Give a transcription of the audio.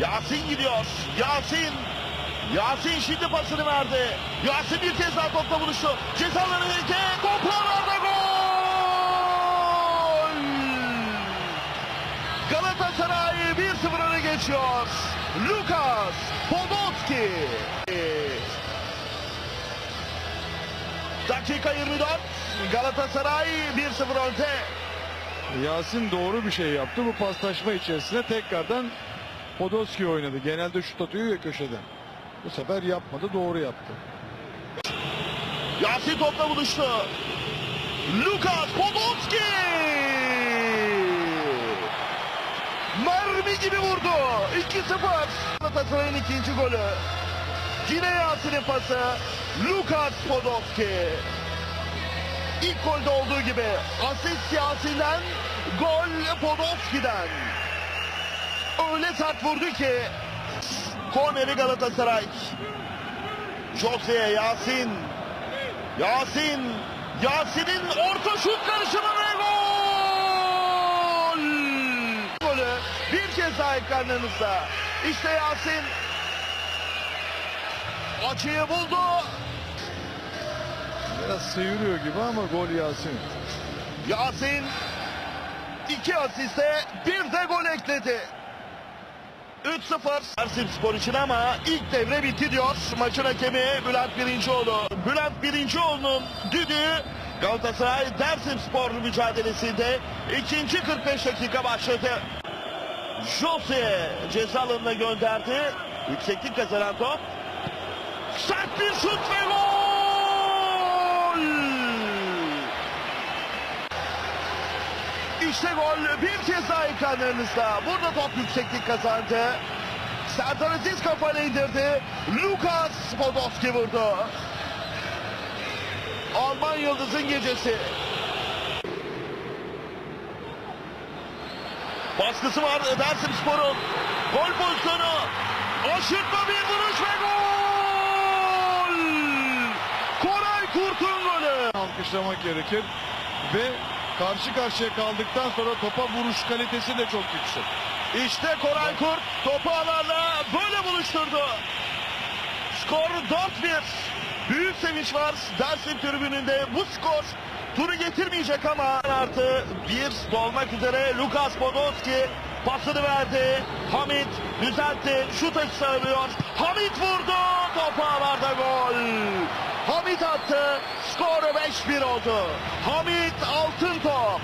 Yasin gidiyor. Yasin. Yasin şimdi pasını verdi. Yasin bir kez daha topla buluştu. Cezaları verirken toplarda gol! Galatasaray 1-0 öne geçiyor. Lukas Podolski. Dakika 24. Galatasaray 1-0 önde. Yasin doğru bir şey yaptı. Bu paslaşma içerisinde tekrardan Podolski oynadı. Genelde şut atıyor ya köşeden. Bu sefer yapmadı, doğru yaptı. Yasin topla buluştu. Lukas Podolski. Mermi gibi vurdu. 2-0. Galatasaray'ın ikinci golü. Yine Yasin'in pası. Lukas Podolski. İlk golde olduğu gibi asist Yasin'den, gol Podolski'den. Öyle sert vurdu ki korneri Galatasaray. Jose Yasin. Yasin. Yasin'in orta şut karışımı ve gol! Golü bir kez daha ekranlarınızda. İşte Yasin. Açıyı buldu. Biraz sıyırıyor gibi ama gol Yasin. Yasin iki asiste bir de gol ekledi. 3-0 Ersin Spor için ama ilk devre bitti diyor. Maçın hakemi Bülent Birincioğlu. Bülent Birincioğlu'nun düdüğü Galatasaray Dersim Spor mücadelesinde ikinci 45 dakika başladı. Jose ceza alanına gönderdi. Yükseklik kazanan top. Sert bir şut ve gol! İşte gol bir kez daha ekranlarınızda. Burada top yükseklik kazandı. Serdar Aziz kafayla indirdi. Lukas Podolski vurdu. Alman Yıldız'ın gecesi. Baskısı var Dersim Spor'un. Gol pozisyonu. Aşırtma bir vuruş ve gol! Koray Kurt'un golü. Alkışlamak gerekir. Ve karşı karşıya kaldıktan sonra topa vuruş kalitesi de çok yüksek. İşte Koray Kurt topu alarla böyle buluşturdu. Skor 4-1. Büyük sevinç var Dersim tribününde. Bu skor turu getirmeyecek ama artı bir dolmak üzere Lukas Podolski pasını verdi. Hamit düzeltti. Şut açısı arıyor. Hamit vurdu. Topu alarda gol. Hamit attı. Skor 5-1 oldu. Hamit altın top.